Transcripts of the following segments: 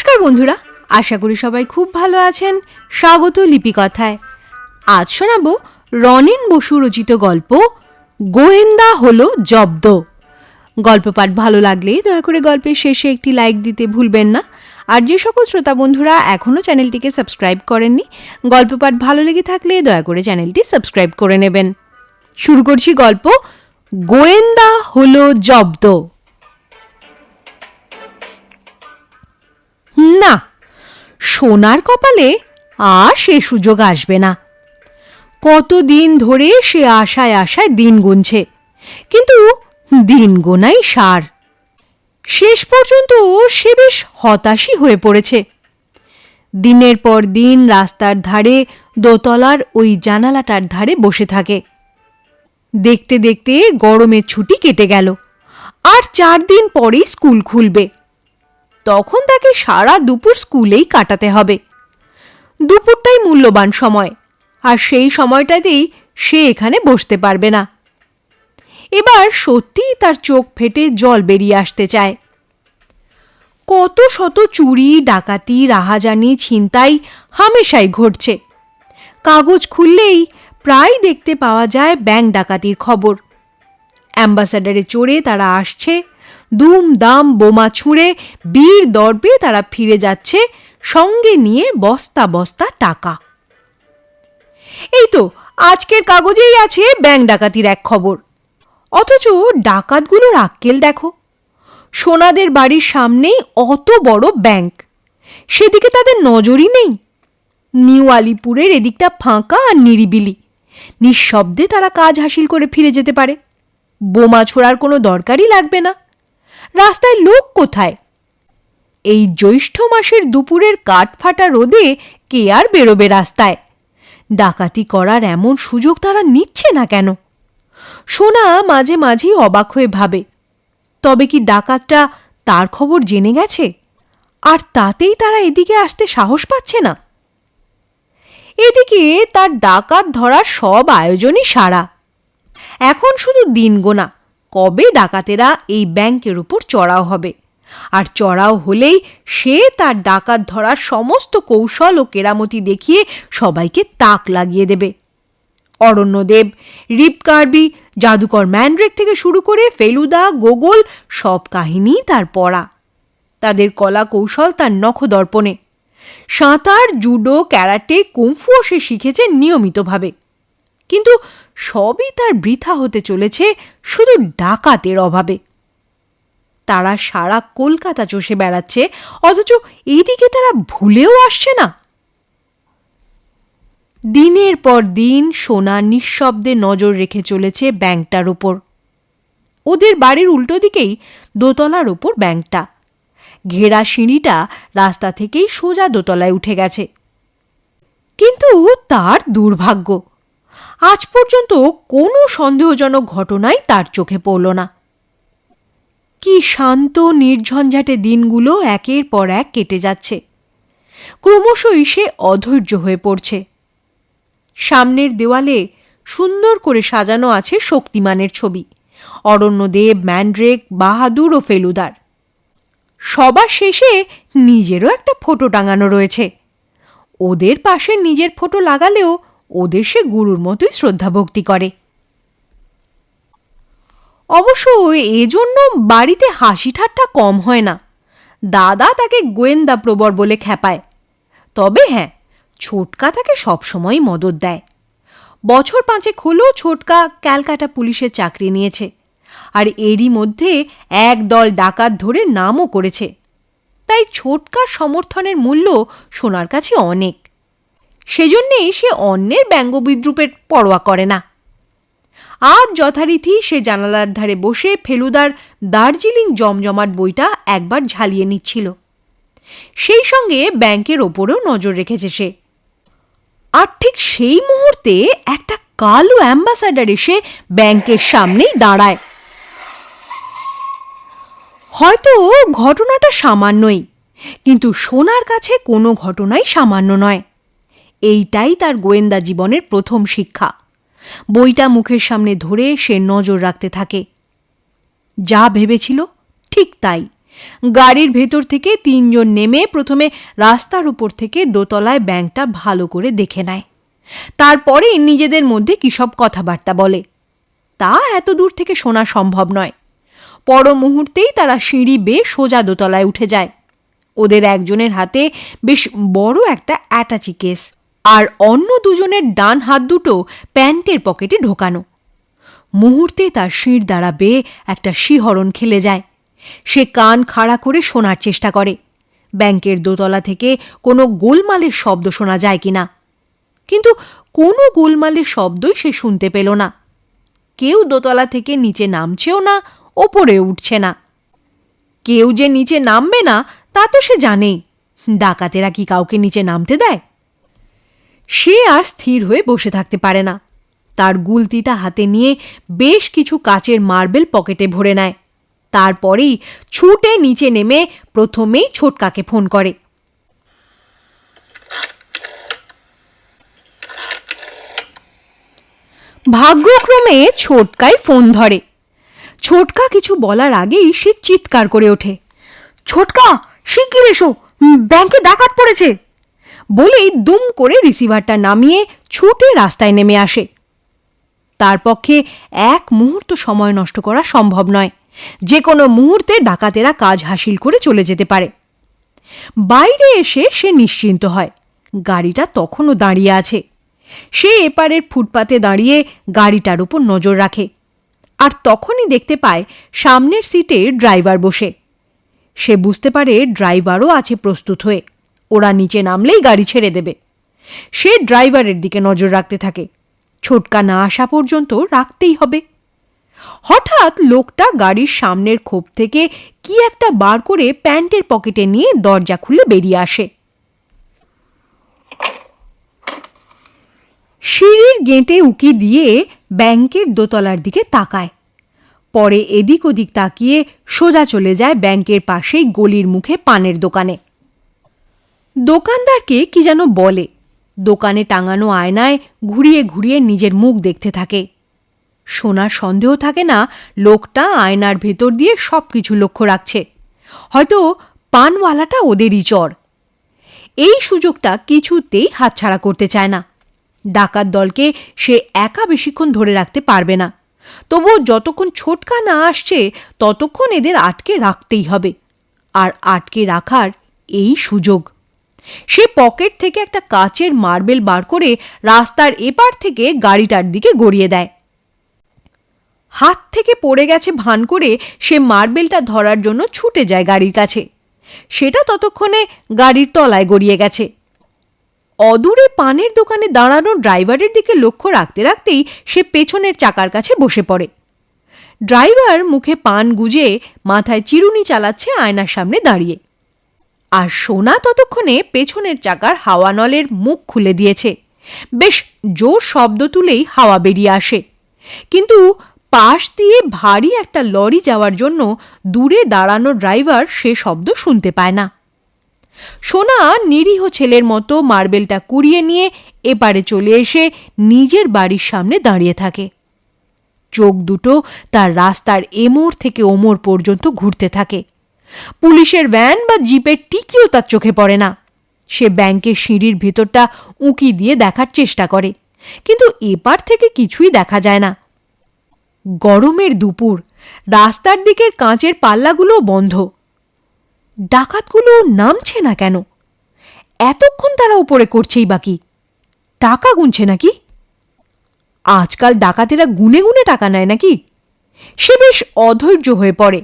নমস্কার বন্ধুরা, আশা করি সবাই খুব ভালো আছেন। স্বাগত লিপিকথায়। আজ শোনাবো রনেন বসু রচিত গল্প, গোয়েন্দা হলো জব্দ। গল্প পাঠ ভালো লাগলে দয়া করে গল্পের শেষে একটি লাইক দিতে ভুলবেন না। আর যে সকল শ্রোতা বন্ধুরা এখনও চ্যানেলটিকে সাবস্ক্রাইব করেননি, গল্প পাঠ ভালো লেগে থাকলে দয়া করে চ্যানেলটি সাবস্ক্রাইব করে নেবেন। শুরু করছি গল্প, গোয়েন্দা হলো জব্দ। না, সোনার কপালে আর সে সুযোগ আসবে না। কতদিন ধরে সে আশায় আশায় দিন গুনছে, কিন্তু দিন গোনাই সার। শেষ পর্যন্ত সে বেশ হতাশই হয়ে পড়েছে। দিনের পর দিন রাস্তার ধারে, দোতলার ওই জানালাটার ধারে বসে থাকে। দেখতে দেখতে গরমের ছুটি কেটে গেল, আর চার দিন পরেই স্কুল খুলবে। তখন তাকে সারা দুপুর স্কুলেই কাটাতে হবে। দুপুরটাই মূল্যবান সময়, আর সেই সময়টাতেই সে এখানে বসতে পারবে না। এবার সত্যিই তার চোখ ফেটে জল বেরিয়ে আসতে চায়। কত শত চুরি, ডাকাতি, রাহাজানি, ছিনতাই হামেশাই ঘটছে। কাগজ খুললেই প্রায় দেখতে পাওয়া যায় ব্যাংক ডাকাতির খবর। অ্যাম্বাসাডারে চড়ে তারা আসছে দুম দাম বোমা ছুঁড়ে বীর দর্পে তারা ফিরে যাচ্ছে সঙ্গে নিয়ে বস্তা বস্তা টাকা। এই তো আজকের কাগজেই আছে ব্যাংক ডাকাতির এক খবর। অথচ ডাকাতগুলোর আক্কেল দেখো। সোনাদের বাড়ির সামনেই অত বড় ব্যাংক। সেদিকে তাদের নজরই নেই। নিউ আলিপুরের এদিকটা ফাঁকা আর নিরিবিলি। নিঃশব্দে তারা কাজ হাসিল করে ফিরে যেতে পারে। বোমা ছোড়ার কোনো দরকারই লাগবে না। রাস্তায় লোক কোথায়? এই জ্যৈষ্ঠ মাসের দুপুরের কাঠফাটা রোদে কে আর বেরোবে রাস্তায়? ডাকাতি করার এমন সুযোগ তারা নিচ্ছে না কেন? সোনা মাঝে মাঝেই অবাক হয়ে ভাবে, তবে কি ডাকাতটা তার খবর জেনে গেছে? আর তাতেই তারা এদিকে আসতে সাহস পাচ্ছে না? এদিকে তার ডাকাত ধরার সব আয়োজনই সারা। এখন শুধু দিন গোনা কবে ডাকাতেরা এই ব্যাংকের উপর চড়াও হবে? আর চড়াও হলেই সে তার ডাকাত ধরার সমস্ত কৌশল ও কেরামতি দেখিয়ে সবাইকে তাক লাগিয়ে দেবে। অরণ্যদেব রিপ কার্বি জাদুকর ম্যান্ড্রেক থেকে শুরু করে ফেলুদা, গোগল, সব কাহিনী তার পড়া। তাদের কলা কৌশল তার নখদর্পণে। সাঁতার, জুডো, ক্যারাটে, কুম্ফুও সে শিখেছে নিয়মিতভাবে। কিন্তু সবই তার বৃথা হতে চলেছে শুধু ডাকাতের অভাবে। তারা সারা কলকাতা চষে বেড়াচ্ছে, অথচ এদিকে তারা ভুলেও আসছে না। দিনের পর দিন সোনা নিঃশব্দে নজর রেখে চলেছে ব্যাংকটার ওপর ওদের বাড়ির উল্টো দিকেই দোতলার ওপর ব্যাংকটা। ঘেরা সিঁড়িটা রাস্তা থেকেই সোজা দোতলায় উঠে গেছে। কিন্তু তার দুর্ভাগ্য আজ পর্যন্ত কোনো সন্দেহজনক ঘটনাই তার চোখে পড়ল না। কি শান্ত, নির্ঝঞ্ঝাটে দিনগুলো একের পর এক কেটে যাচ্ছে। ক্রমশই সে অধৈর্য হয়ে পড়ছে। সামনের দেওয়ালে সুন্দর করে সাজানো আছে শক্তিমানের ছবি। অরণ্যদেব, ম্যান্ড্রেক, বাহাদুর ও ফেলুদার। সবার শেষে নিজেরও একটা ফটো টাঙানো রয়েছে। ওদের পাশে নিজের ফটো লাগালেও ওদের সে গুরুর মতোই শ্রদ্ধা ভক্তি করে। অবশ্য এজন্য বাড়িতে হাসি ঠাট্টা কম হয় না। দাদা তাকে গোয়েন্দা প্রবর বলে খেপায় তবে হ্যাঁ ছোটকা তাকে সবসময়ই মদত দেয়। বছর পাঁচেক হলেও ছোটকা ক্যালকাটা পুলিশের চাকরি নিয়েছে আর এরই মধ্যে এক দল ডাকাত ধরে নামও করেছে। তাই ছোটকার সমর্থনের মূল্য সোনার কাছে অনেক। সেজন্যেই সে অন্যের ব্যঙ্গ বিদ্রুপের পরোয়া করে না। আজ যথারীতি সে জানালার ধারে বসে ফেলুদার দার্জিলিং জমজমাট বইটা একবার ঝালিয়ে নিচ্ছিল। সেই সঙ্গে ব্যাংকের ওপরেও নজর রেখেছে সে। আর ঠিক সেই মুহূর্তে একটা কালো অ্যাম্বাসাডার এসে ব্যাংকের সামনেই দাঁড়ায়। হয়তো ঘটনাটা সামান্যই, কিন্তু সোনার কাছে কোনো ঘটনাই সামান্য নয়। এইটাই তার গোয়েন্দা জীবনের প্রথম শিক্ষা। বইটা মুখের সামনে ধরে সে নজর রাখতে থাকে। যা ভেবেছিল ঠিক তাই। গাড়ির ভেতর থেকে তিনজন নেমে প্রথমে রাস্তার উপর থেকে দোতলায় ব্যাংকটা ভালো করে দেখে নেয়। তারপরে নিজেদের মধ্যে কী সব কথাবার্তা বলে। তা এত দূর থেকে শোনা সম্ভব নয়। পর মুহূর্তেই তারা সিঁড়ি বেয়ে সোজা দোতলায় উঠে যায়। ওদের একজনের হাতে বেশ বড় একটা অ্যাটাচি কেস। আর অন্য দুজনের ডান হাত দুটো প্যান্টের পকেটে ঢোকানো। মুহূর্তে তার শির দ্বারা বেয়ে একটা শিহরণ খেলে যায়। সে কান খাড়া করে শোনার চেষ্টা করে। ব্যাংকের দোতলা থেকে কোনো গোলমালের শব্দ শোনা যায় কিনা। কিন্তু কোনো গোলমালের শব্দই সে শুনতে পেল না। কেউ দোতলা থেকে নিচে নামছেও না, ওপরে উঠছে না। কেউ যে নিচে নামবে না, তা তো সে জানেই। ডাকাতেরা কি কাউকে নিচে নামতে দেয়? সে আর স্থির হয়ে বসে থাকতে পারে না। তার গুলতিটা হাতে নিয়ে বেশ কিছু কাচের মার্বেল পকেটে ভরে নেয়। তারপরেই ছুটে নিচে নেমে প্রথমেই ছোটকাকে ফোন করে। ভাগ্যক্রমে ছোটকাই ফোন ধরে। ছোটকা কিছু বলার আগেই সে চিৎকার করে ওঠে। ছোটকা, শিগগির এসো। ব্যাংকে ডাকাত পড়েছে। বলেই দুম করে রিসিভারটা নামিয়ে ছুটে রাস্তায় নেমে আসে। তার পক্ষে এক মুহূর্ত সময় নষ্ট করা সম্ভব নয়। যে কোনো মুহূর্তে ডাকাতেরা কাজ হাসিল করে চলে যেতে পারে। বাইরে এসে সে নিশ্চিন্ত হয়, গাড়িটা তখনও দাঁড়িয়ে আছে। সে এপারের ফুটপাতে দাঁড়িয়ে গাড়িটার উপর নজর রাখে আর তখনই দেখতে পায় সামনের সিটে ড্রাইভার বসে। সে বুঝতে পারে ড্রাইভারও আছে প্রস্তুত হয়ে। ওরা নিচে নামলেই গাড়ি ছেড়ে দেবে। সে ড্রাইভারের দিকে নজর রাখতে থাকে। ছোটকা না আসা পর্যন্ত রাখতেই হবে। হঠাৎ লোকটা গাড়ির সামনের খোপ থেকে কি একটা বার করে প্যান্টের পকেটে নিয়ে দরজা খুলে বেরিয়ে আসে। সিঁড়ির গেঁটে উকি দিয়ে ব্যাংকের দোতলার দিকে তাকায়। পরে এদিক ওদিক তাকিয়ে সোজা চলে যায় ব্যাংকের পাশেই গলির মুখে পানের দোকানে। দোকানদারকে কি যেন বলে। দোকানে টাঙানো আয়নায় ঘুরিয়ে ঘুরিয়ে নিজের মুখ দেখতে থাকে। সোনার সন্দেহ থাকে না, লোকটা আয়নার ভেতর দিয়ে সব কিছু লক্ষ্য রাখছে। হয়তো পানওয়ালাটা ওদেরই চর। এই সুযোগটা কিছুতেই হাতছাড়া করতে চায় না। ডাকাত দলকে সে একা বেশিক্ষণ ধরে রাখতে পারবে না। তবুও যতক্ষণ ছোটকা না আসছে, ততক্ষণ এদের আটকে রাখতেই হবে। আর আটকে রাখার এই সুযোগ। সে পকেট থেকে একটা কাচের মার্বেল বার করে রাস্তার এপার থেকে গাড়িটার দিকে গড়িয়ে দেয়। হাত থেকে পড়ে গেছে ভান করে সে মার্বেলটা ধরার জন্য ছুটে যায় গাড়ির কাছে। সেটা ততক্ষণে গাড়ির তলায় গড়িয়ে গেছে। অদূরে পানের দোকানে দাঁড়ানো ড্রাইভারের দিকে লক্ষ্য রাখতে রাখতেই সে পেছনের চাকার কাছে বসে পড়ে। ড্রাইভার মুখে পান গুজে মাথায় চিরুনি চালাচ্ছে আয়নার সামনে দাঁড়িয়ে। আর সোনা ততক্ষণে পেছনের চাকার হাওয়া নলের মুখ খুলে দিয়েছে। বেশ জোর শব্দ তুলেই হাওয়া বেরিয়ে আসে। কিন্তু পাশ দিয়ে ভারী একটা লরি যাওয়ার জন্য দূরে দাঁড়ানো ড্রাইভার সে শব্দ শুনতে পায় না। সোনা নিরীহ ছেলের মতো মার্বেলটা কুড়িয়ে নিয়ে এপারে চলে এসে নিজের বাড়ির সামনে দাঁড়িয়ে থাকে। চোখ দুটো তার রাস্তার এমোর থেকে ওমর পর্যন্ত ঘুরতে থাকে। পুলিশের ভ্যান বা জিপের টিকিও তার চোখে পড়ে না। সে ব্যাংকের সিঁড়ির ভেতরটা উঁকি দিয়ে দেখার চেষ্টা করে, কিন্তু এপার থেকে কিছুই দেখা যায় না। গরমের দুপুর, রাস্তার দিকের কাঁচের পাল্লাগুলো বন্ধ। ডাকাতগুলো নামছে না কেন? এতক্ষণ তারা উপরে করছেই বাকি টাকা গুনছে নাকি? আজকাল ডাকাতেরা গুনে গুনে টাকা নেয় নাকি? সে বেশ অধৈর্য হয়ে পড়ে।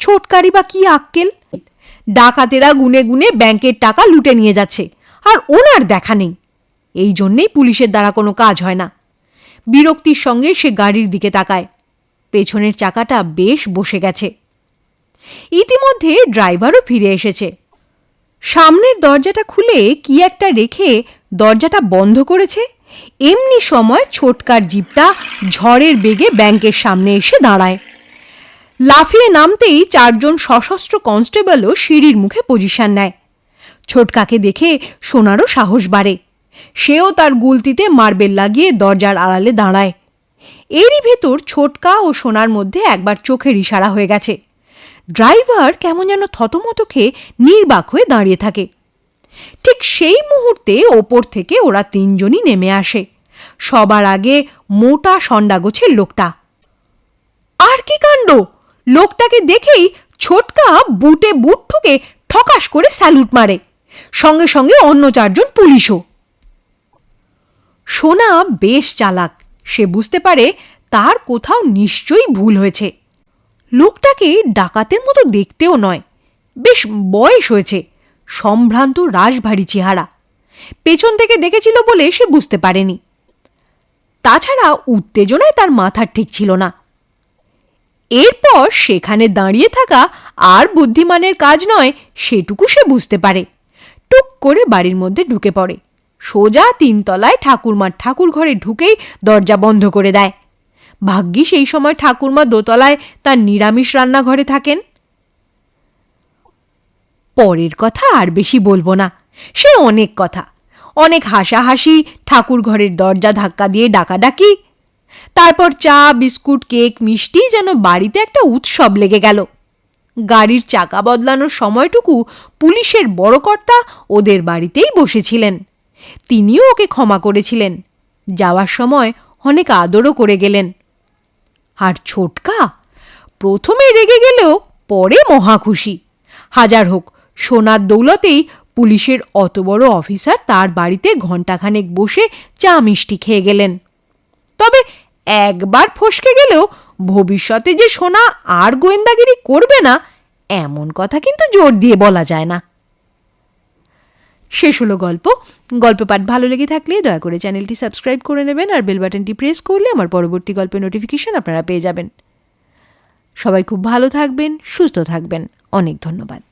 ছোটকারি বা কি আক্কেল? ডাকাতেরা গুনে গুনে ব্যাংকের টাকা লুটে নিয়ে যাচ্ছে, আর ওনার দেখা নেই। এই জন্যেই পুলিশের দ্বারা কোনো কাজ হয় না। বিরক্তির সঙ্গে সে গাড়ির দিকে তাকায়। পেছনের চাকাটা বেশ বসে গেছে। ইতিমধ্যে ড্রাইভারও ফিরে এসেছে। সামনের দরজাটা খুলে কি একটা রেখে দরজাটা বন্ধ করেছে? এমনি সময় ছোটকার জিপটা ঝড়ের বেগে ব্যাংকের সামনে এসে দাঁড়ায়। লাফিয়ে নামতেই চারজন সশস্ত্র কনস্টেবলও সিঁড়ির মুখে পজিশন নেয়। ছোটকাকে দেখে সোনারও সাহস বাড়ে। সেও তার গুলতিতে মার্বেল লাগিয়ে দরজার আড়ালে দাঁড়ায়। এরই ভেতর ছোটকা ও সোনার মধ্যে একবার চোখের ইশারা হয়ে গেছে। ড্রাইভার কেমন যেন থতমত খেয়ে নির্বাক হয়ে দাঁড়িয়ে থাকে। ঠিক সেই মুহূর্তে ওপর থেকে ওরা তিনজনই নেমে আসে। সবার আগে মোটা সন্ডাগোছের লোকটা। আর কি কাণ্ড? লোকটাকে দেখেই ছোটকা বুটে বুট ঠুকে ঠকাস করে স্যালুট মারে। সঙ্গে সঙ্গে অন্য চারজন পুলিশও। সোনা বেশ চালাক। সে বুঝতে পারে তার কোথাও নিশ্চয়ই ভুল হয়েছে। লোকটাকে ডাকাতের মতো দেখতেও নয়। বেশ বয়স হয়েছে। সম্ভ্রান্ত রাশভারী চেহারা। পেছন থেকে দেখেছিল বলে সে বুঝতে পারেনি। তাছাড়া উত্তেজনায় তার মাথার ঠিক ছিল না। এরপর সেখানে দাঁড়িয়ে থাকা আর বুদ্ধিমানের কাজ নয় সেটুকু সে বুঝতে পারে। টুক করে বাড়ির মধ্যে ঢুকে পড়ে। সোজা তিনতলায় ঠাকুরমার ঠাকুর ঘরে ঢুকেই দরজা বন্ধ করে দেয়। ভাগ্যি সেই সময় ঠাকুরমা দোতলায় তার নিরামিষ রান্নাঘরে থাকেন। পরের কথা আর বেশি বলব না। সে অনেক কথা। অনেক হাসাহাসি ঠাকুর ঘরের দরজা ধাক্কা দিয়ে ডাকাডাকি তারপর চা, বিস্কুট, কেক, মিষ্টি যেন বাড়িতে একটা উৎসব লেগে গেল। গাড়ির চাকা বদলানোর সময়টুকু পুলিশের বড় কর্তা ওদের বাড়িতেই বসেছিলেন। তিনিও ওকে ক্ষমা করেছিলেন। যাওয়ার সময় অনেক আদরও করে গেলেন। আর ছোটকা প্রথমে রেগে গেলেও পরে মহা খুশি। হাজার হোক, সোনার দৌলতেই পুলিশের অত বড় অফিসার তার বাড়িতে ঘণ্টাখানেক বসে চা, মিষ্টি খেয়ে গেলেন। তবে একবার ফসকে গেলেও ভবিষ্যতে যে সোনা আর গোয়েন্দাগিরি করবে না, এমন কথা কিন্তু জোর দিয়ে বলা যায় না। শেষ হলো গল্প। গল্প পাঠ ভালো লেগে থাকলে দয়া করে চ্যানেলটি সাবস্ক্রাইব করে নেবেন আর বেল বাটনটি প্রেস করলে আমার পরবর্তী গল্পের নোটিফিকেশন আপনারা পেয়ে যাবেন। সবাই খুব ভালো থাকবেন, সুস্থ থাকবেন। অনেক ধন্যবাদ।